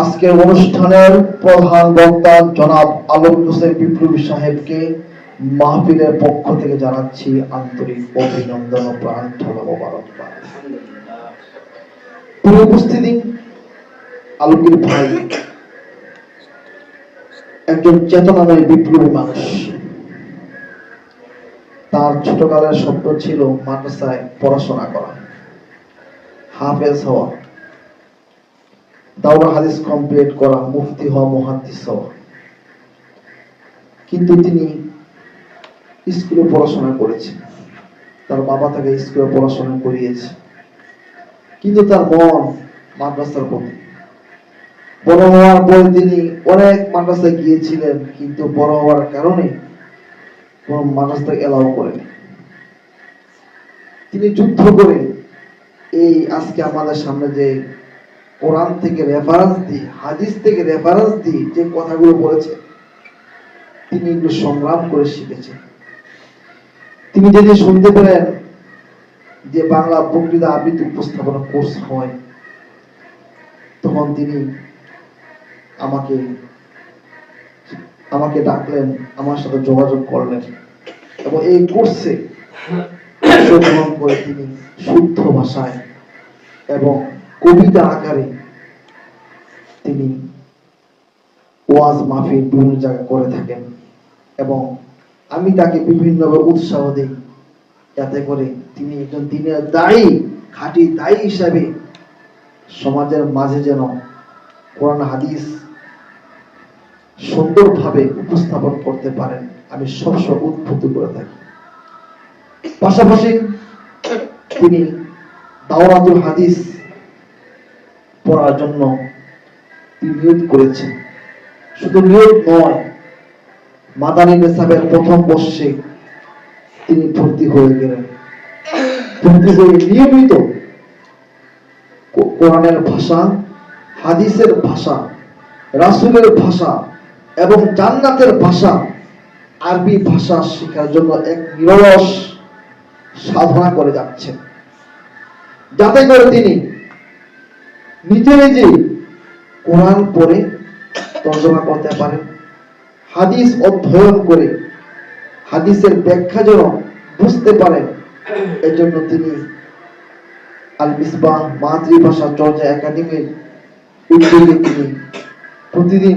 আজকের অনুষ্ঠানের প্রধান বক্তা জনাব আলম হোসেন বিপ্লবী সাহেবকে মাহফিলের পক্ষ থেকে জানাচ্ছি আন্তরিক অভিনন্দন ও প্রাণ মোবারকবাদ। উপস্থিতি, আলমগীর ভাই একজন চেতনাময় বিপ্লবী মানুষ। তার ছোটকালের স্বপ্ন ছিল মাদ্রাসায় পড়াশোনা করা, হাফেজ হওয়া। দাওরা হাদিস কমপ্লিট করা মুফতি হওয়া মুহাদ্দিস হওয়া। কিন্তু তিনি স্কুলে পড়াশোনা করেছেন। তার বাবা তাকে স্কুলে পড়াশোনা করিয়েছে। কিন্তু তার মন মাদ্রাসার প্রতি। বড় হওয়ার পর তিনি অনেক মাদ্রাসায় গিয়েছিলেন, কিন্তু বড় হওয়ার কারণে কোন মাদ্রাসা এলাও করেনি। তিনি যুদ্ধ করে এই আজকে আমাদের সামনে যে কোরআন থেকে রেফারেন্স দিই, হাদিস থেকে রেফারেন্স দিই, যে কথাগুলো বলেছে, তিনি এগুলো সংগ্রাম করে শিখেছেন। তিনি যদি শুনতে পেলেন যে বাংলা বক্তৃতা আবৃত্তি উপস্থাপনা কোর্স হয়, তখন তিনি আমাকে আমাকে ডাকলেন, আমার সাথে যোগাযোগ করলেন। এবং এই কোর্সে অংশগ্রহণ করে তিনি শুদ্ধ ভাষায় এবং কবিতা আকারে তিনি ওয়াজ মাহফিল বিভিন্ন জায়গায় করে থাকেন এবং আমি তাকে বিভিন্নভাবে উৎসাহ দিই যাতে করে তিনি একজন দিনের দায়ী, খাঁটি দায়ী হিসাবে সমাজের মাঝে যেন কোরআন, হাদিস সুন্দরভাবে উপস্থাপন করতে পারেন। আমি সবসময় উদ্বুদ্ধ করে থাকি। পাশাপাশি তিনি দাওরাতুল হাদিস পড়ার জন্য নিয়োগ করেছেন। শুধু নিয়োগ নয়, মাদানী নেসাবের প্রথম বর্ষে তিনি ভর্তি হয়ে গেলেন। ভর্তি হয়ে নিয়মিত কোরআনের ভাষা, হাদিসের ভাষা, রাসূলের ভাষা এবং জান্নাতের ভাষা, আরবি ভাষা শেখার জন্য এক নিরলস সাধনা করে যাচ্ছেন। যাতে করে তিনি নিজে নিজে কোরআন পড়ে তর্জমা করতে পারেন, হাদিস অধ্যয়ন করে হাদিসের ব্যাখ্যা যেন বুঝতে পারেন, এজন্য তিনি আল মিসবাহ মাতৃভাষা চর্চা একাডেমির উদ্যোগে তিনি প্রতিদিন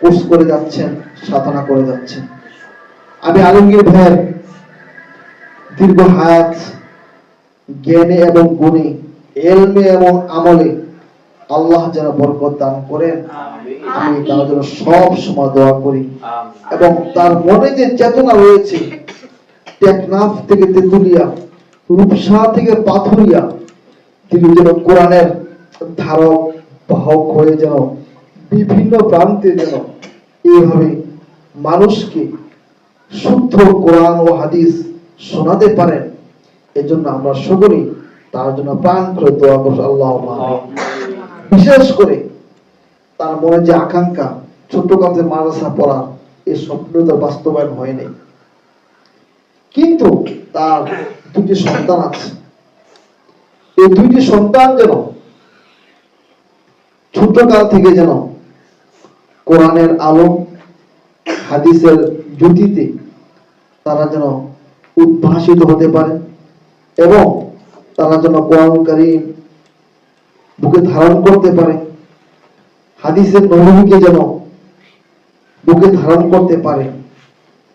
কোর্স করে যাচ্ছেন, সাধনা করে যাচ্ছেন। আমি আলমগীর ভাইয়ের দীর্ঘ হায়াত, জ্ঞানে এবং গুণে এলমে এবং আমলে আল্লাহ যেন বরকত দান করেন আমি তার জন্য সব সময় দোয়া করি। এবং তার মনে যে চেতনা রয়েছে টেকনাফ থেকে তেতুলিয়া রূপসা থেকে পাথুরিয়া তিনি যেন কোরআনের ধারক বাহক হয়ে যেন বিভিন্ন প্রান্তে যেন এইভাবে মানুষকে শুদ্ধ কোরআন ও হাদিস শোনাতে পারেন এজন্য আমরা সকলেই তার জন্য প্রাণ করে দোয়া করছি আল্লাহ বিশেষ করে তার মনে যে আকাঙ্ক্ষা, ছোট্ট কালতে মাদ্রাসা পড়ার এই স্বপ্ন তার বাস্তবায়ন হয়নি কিন্তু তার দুটি সন্তান আছে। এই দুইটি সন্তান যেন ছোট কাল থেকে যেন কোরআনের আলো হাদিসের জ্যোতিতে তারা যেন উদ্ভাসিত হতে পারে এবং তারা যেন কোরআনকারী বুকে ধারণ করতে পারে হাদিসের নবীকে যেন বুকে ধারণ করতে পারে।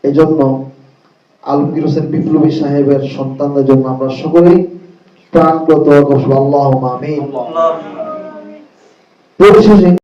এজন্য আলমগীর হোসেন বিপ্লবী সাহেবের সন্তানদের জন্য আমরা সকলেই প্রাণ প্রত আল্লাহ আমিন। পরিশেষে